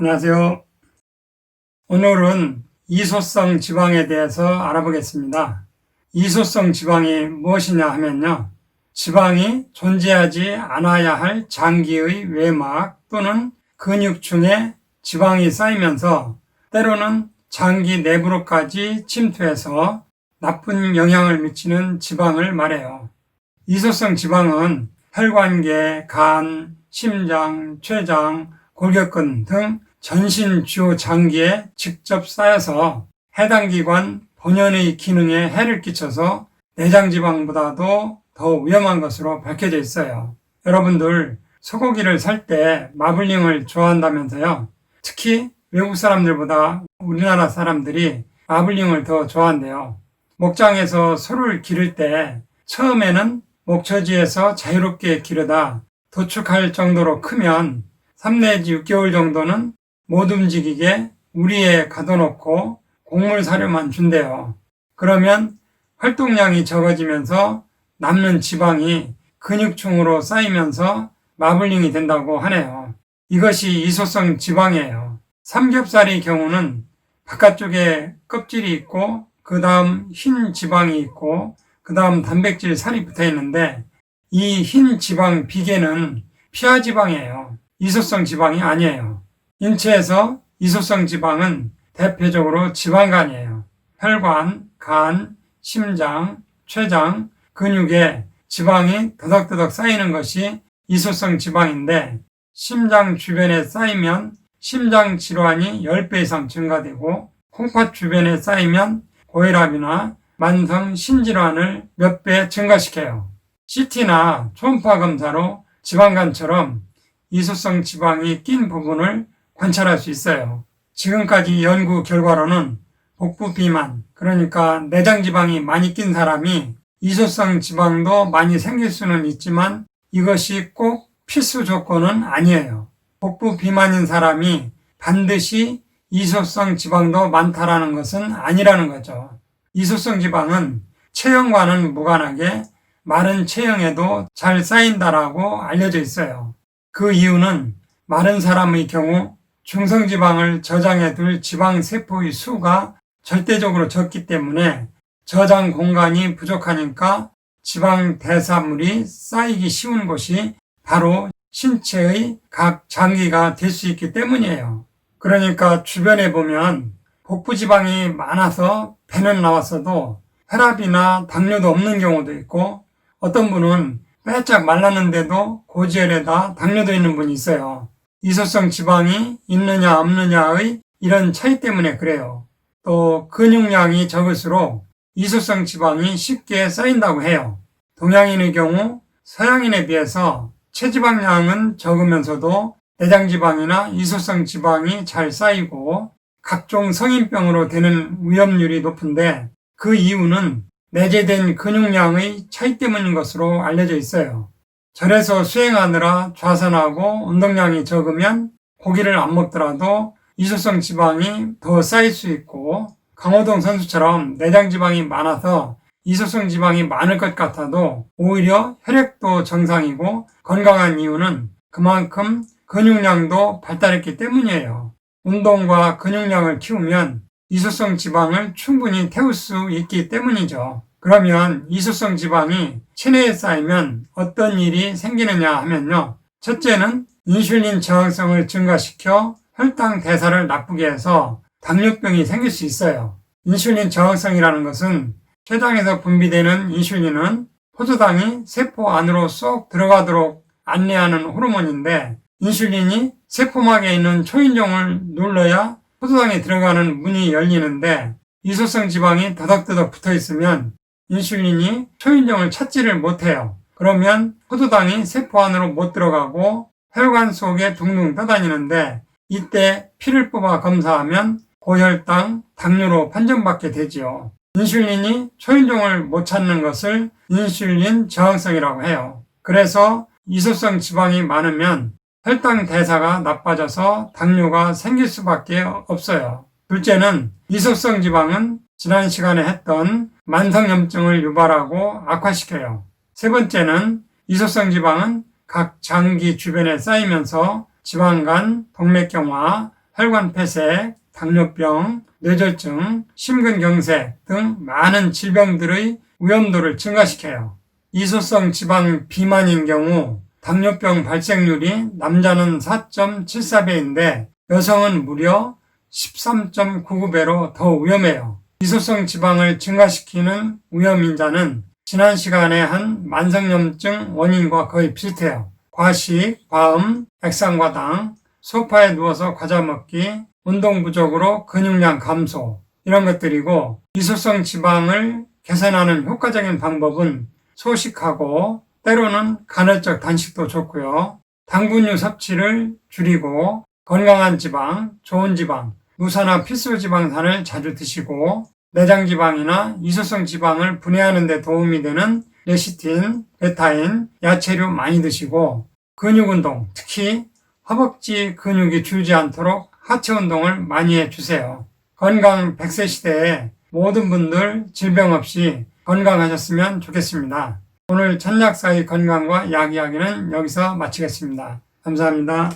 안녕하세요. 오늘은 이소성 지방에 대해서 알아보겠습니다. 이소성 지방이 무엇이냐 하면요. 지방이 존재하지 않아야 할 장기의 외막 또는 근육층에 지방이 쌓이면서 때로는 장기 내부로까지 침투해서 나쁜 영향을 미치는 지방을 말해요. 이소성 지방은 혈관계, 간, 심장, 췌장, 골격근 등 전신 주요 장기에 직접 쌓여서 해당 기관 본연의 기능에 해를 끼쳐서 내장 지방보다도 더 위험한 것으로 밝혀져 있어요. 여러분들 소고기를 살 때 마블링을 좋아한다면서요. 특히 외국 사람들보다 우리나라 사람들이 마블링을 더 좋아한대요. 목장에서 소를 기를 때 처음에는 목처지에서 자유롭게 기르다 도축할 정도로 크면 3 내지 6개월 정도는 못 움직이게 우리에 가둬놓고 곡물 사료만 준대요. 그러면 활동량이 적어지면서 남는 지방이 근육층으로 쌓이면서 마블링이 된다고 하네요. 이것이 이소성 지방이에요. 삼겹살의 경우는 바깥쪽에 껍질이 있고 그 다음 흰 지방이 있고 그 다음 단백질 살이 붙어 있는데 이 흰 지방 비계는 피하 지방이에요. 이소성 지방이 아니에요. 인체에서 이소성 지방은 대표적으로 지방간이에요. 혈관, 간, 심장, 췌장, 근육에 지방이 더덕더덕 쌓이는 것이 이소성 지방인데 심장 주변에 쌓이면 심장 질환이 10배 이상 증가되고 콩팥 주변에 쌓이면 고혈압이나 만성 신질환을 몇 배 증가시켜요. CT나 초음파 검사로 지방간처럼 이소성 지방이 낀 부분을 관찰할 수 있어요. 지금까지 연구 결과로는 복부 비만, 그러니까 내장 지방이 많이 낀 사람이 이소성 지방도 많이 생길 수는 있지만 이것이 꼭 필수 조건은 아니에요. 복부 비만인 사람이 반드시 이소성 지방도 많다라는 것은 아니라는 거죠. 이소성 지방은 체형과는 무관하게 마른 체형에도 잘 쌓인다라고 알려져 있어요. 그 이유는 마른 사람의 경우 중성지방을 저장해 둘 지방세포의 수가 절대적으로 적기 때문에 저장 공간이 부족하니까 지방 대사물이 쌓이기 쉬운 곳이 바로 신체의 각 장기가 될 수 있기 때문이에요. 그러니까 주변에 보면 복부 지방이 많아서 배는 나왔어도 혈압이나 당뇨도 없는 경우도 있고 어떤 분은 빼짝 말랐는데도 고지혈에다 당뇨도 있는 분이 있어요. 이소성 지방이 있느냐 없느냐의 이런 차이 때문에 그래요. 또 근육량이 적을수록 이소성 지방이 쉽게 쌓인다고 해요. 동양인의 경우 서양인에 비해서 체지방량은 적으면서도 내장지방이나 이소성 지방이 잘 쌓이고 각종 성인병으로 되는 위험률이 높은데 그 이유는 내재된 근육량의 차이 때문인 것으로 알려져 있어요. 절에서 수행하느라 좌선하고 운동량이 적으면 고기를 안 먹더라도 이소성 지방이 더 쌓일 수 있고 강호동 선수처럼 내장 지방이 많아서 이소성 지방이 많을 것 같아도 오히려 혈액도 정상이고 건강한 이유는 그만큼 근육량도 발달했기 때문이에요. 운동과 근육량을 키우면 이소성 지방을 충분히 태울 수 있기 때문이죠. 그러면 이소성 지방이 체내에 쌓이면 어떤 일이 생기느냐 하면요. 첫째는 인슐린 저항성을 증가시켜 혈당 대사를 나쁘게 해서 당뇨병이 생길 수 있어요. 인슐린 저항성이라는 것은 췌장에서 분비되는 인슐린은 포도당이 세포 안으로 쏙 들어가도록 안내하는 호르몬인데 인슐린이 세포막에 있는 초인종을 눌러야 포도당에 들어가는 문이 열리는데 이소성 지방이 더덕더덕 붙어 있으면 인슐린이 초인종을 찾지를 못해요. 그러면 포도당이 세포 안으로 못 들어가고 혈관 속에 둥둥 떠다니는데 이때 피를 뽑아 검사하면 고혈당, 당뇨로 판정받게 되지요. 인슐린이 초인종을 못 찾는 것을 인슐린 저항성이라고 해요. 그래서 이소성 지방이 많으면 혈당 대사가 나빠져서 당뇨가 생길 수밖에 없어요. 둘째는 이소성 지방은 지난 시간에 했던 만성염증을 유발하고 악화시켜요. 세 번째는 이소성 지방은 각 장기 주변에 쌓이면서 지방간, 동맥경화, 혈관 폐쇄, 당뇨병, 뇌졸중, 심근경색 등 많은 질병들의 위험도를 증가시켜요. 이소성 지방 비만인 경우 당뇨병 발생률이 남자는 4.74배인데 여성은 무려 13.99배로 더 위험해요. 이소성 지방을 증가시키는 위험인자는 지난 시간에 한 만성염증 원인과 거의 비슷해요. 과식, 과음, 액상과당, 소파에 누워서 과자 먹기, 운동 부족으로 근육량 감소 이런 것들이고 이소성 지방을 개선하는 효과적인 방법은 소식하고 때로는 간헐적 단식도 좋고요. 당분유 섭취를 줄이고 건강한 지방, 좋은 지방, 무산화 필수 지방산을 자주 드시고 내장 지방이나 이소성 지방을 분해하는 데 도움이 되는 레시틴, 베타인, 야채류 많이 드시고 근육 운동, 특히 허벅지 근육이 줄지 않도록 하체 운동을 많이 해 주세요. 건강 100세 시대에 모든 분들 질병 없이 건강하셨으면 좋겠습니다. 오늘 천약사의 건강과 약 이야기는 여기서 마치겠습니다. 감사합니다.